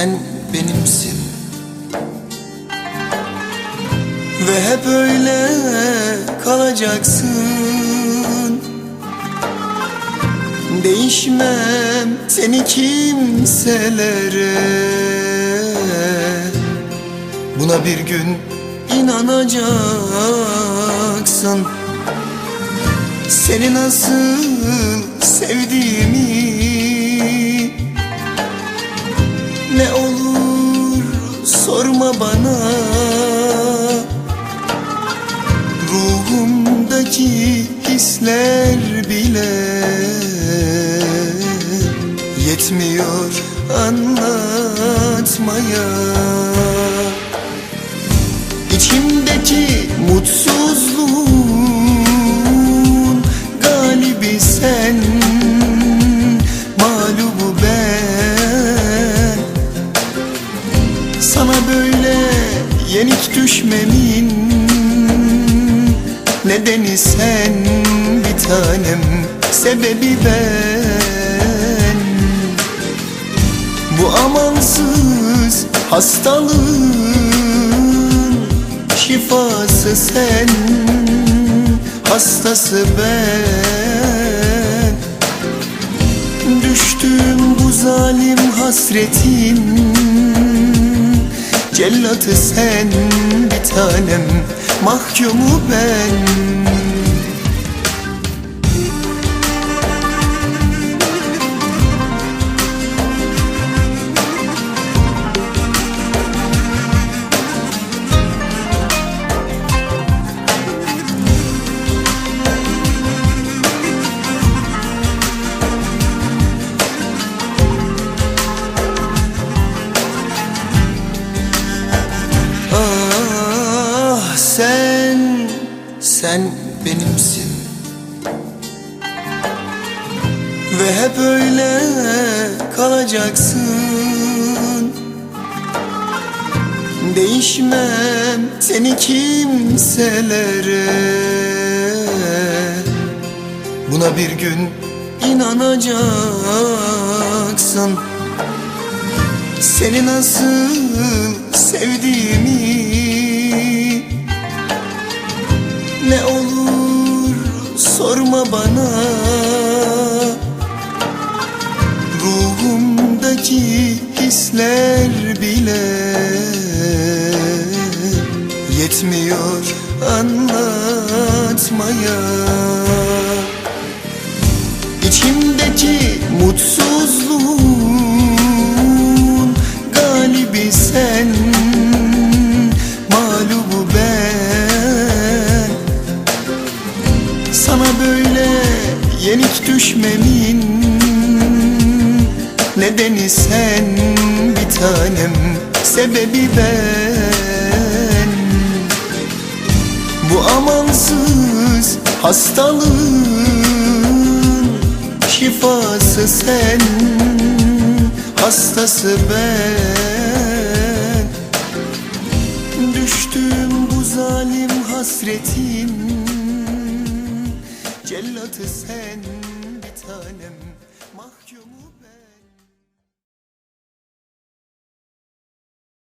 sen benimsin. Ve hep öyle kalacaksın. Değişmem seni kimselere. Buna bir gün inanacaksın. Seni nasıl sevdiğimi bana. Ruhumdaki hisler bile Yetmiyor anlatmaya. İçimdeki mutsuzluğun galibi sen Mağlubu ben. Sana böyle yenik düşmemin Nedeni sen bir tanem Sebebi ben. Bu amansız hastalığın Şifası sen Hastası ben. Düştüğüm bu zalim hasretin Cellatı sen bir tanem Mahkumu ben Ve hep öyle kalacaksın. Değişmem seni kimselere. Buna bir gün inanacaksın. Seni nasıl sevdiğimi Ne olur sorma bana Hisler bile Yetmiyor anlatmaya. İçimdeki mutsuzluğun galibi sen Mağlubu ben. Sana böyle yenik düşmemin Nedeni sen tanem Sebebi ben. Bu amansız hastalığın Şifası sen Hastası ben. Düştüğüm bu zalim hasretin Cellatı sen bir tanem Mahkumu